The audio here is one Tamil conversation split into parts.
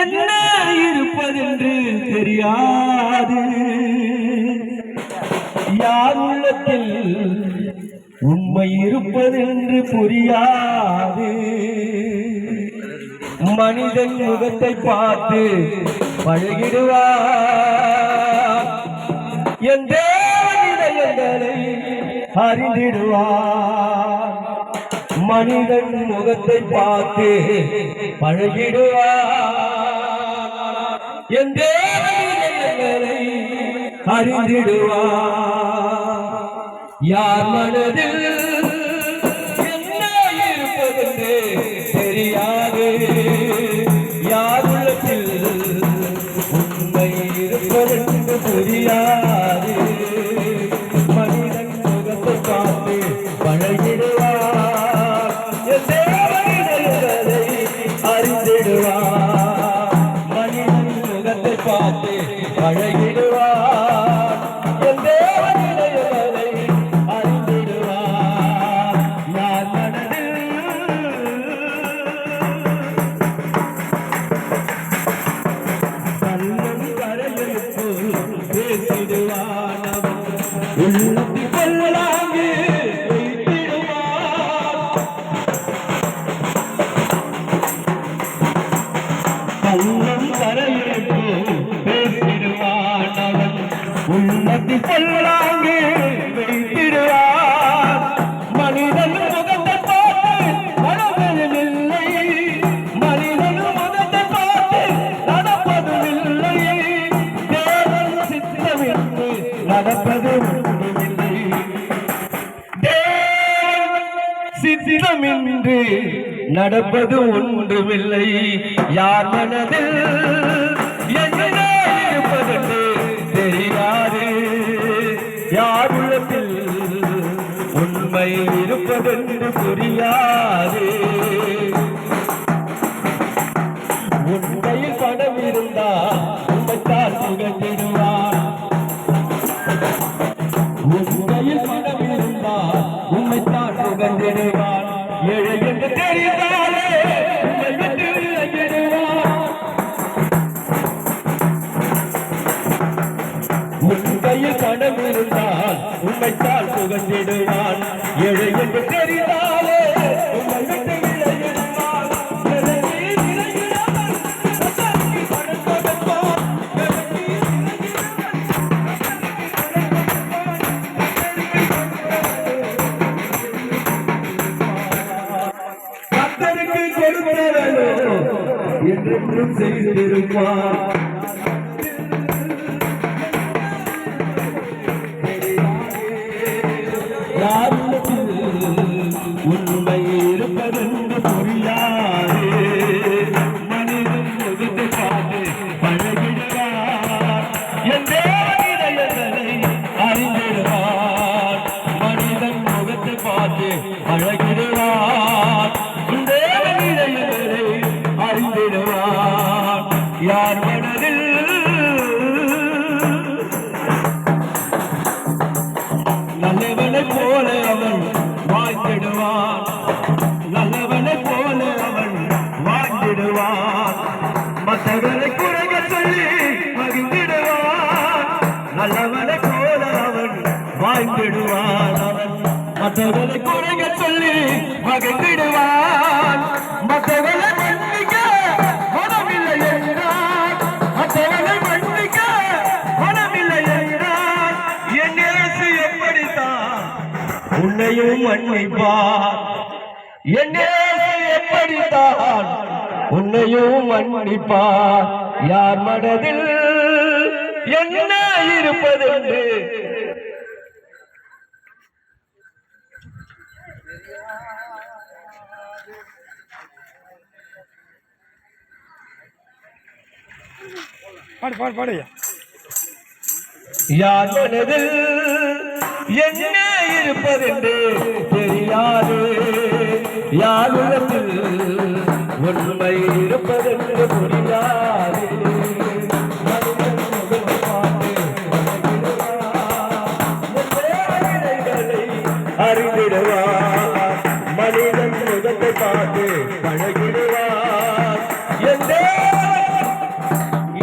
என்ன இருப்பதென்று தெரியாது. யார் உள்ளத்தில் உண்மை இருப்பதென்று புரியாது. மனிதன் முகத்தை பார்த்து பழகிடுவார். என் தேவனிதயங்களை அறிந்திடுவார். மனிதன் முகத்தை பார்த்து பழகிடுவார் என் அறிந்திடுவார் யார் மனதில் என்ன இருப்பதென்று தெரியாது. யார் உள்ளத்தில் உண்மை இருப்பதென்று என் உள்ளத்தில் கொள்ளாங்கு வைத்திடுவான். மனிதன் முகத்தை பார்த்து மனதில்லை மனிதன் முகத்தை பார்த்து நடப்பதுமில்லை. தேவன் சித்தமிட்டு நடப்பது ஒன்றுமில்லை. சித்தமின்றி நடப்பது ஒன்றுமில்லை. யார் மனதில் என்ன உண்மை இருப்பதென்று புரியாது. உண்மையில் பணம் இருந்தா உண்மைத்தான் புகழ்ந்திடுவார் உண்மையில் பணம் இருந்தா உண்மைத்தான் புகழ்ந்திடுவார் ஏழை என்று தெரிந்தாலே உண்மை விட்டு விலகிடுவார் உண்மையில் பணம் இருந்தால் உண்மைத்தான் புகழ்ந்திடுவான் என்றென்றும் செய்திருப்பான் யார் நல்லவனை போல அவன் வாழ்ந்திடுவான். நல்லவனை போல அவன் வாழ்ந்திடுவான். மற்றவரை குறைக சொல்லி மகிழ்ந்திடுவான். நல்லவனை போல அவன் வாழ்ந்திடுவான். அவன் சொல்லி மகிழ்ந்திடுவான். மன்னிப்பார் என் இயேசு எப்படித்தான்? உன்னையும் மன்னிப்பார். யார் மனதில் என்ன இருப்பதென்று? பாடு பாடு பாடு. யார் மனதில் என்ன இருப்பதென்று தெரியாது. யாருடத்தில் ஒன்றுமை இருப்பதென்று புரியாது. அறிந்திடுவா. மனிதன் முகத்தை பார்த்து பழகிடுவார் எந்த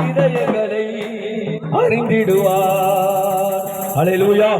இதயங்களை அறிந்திடுவார் அலையிலூயா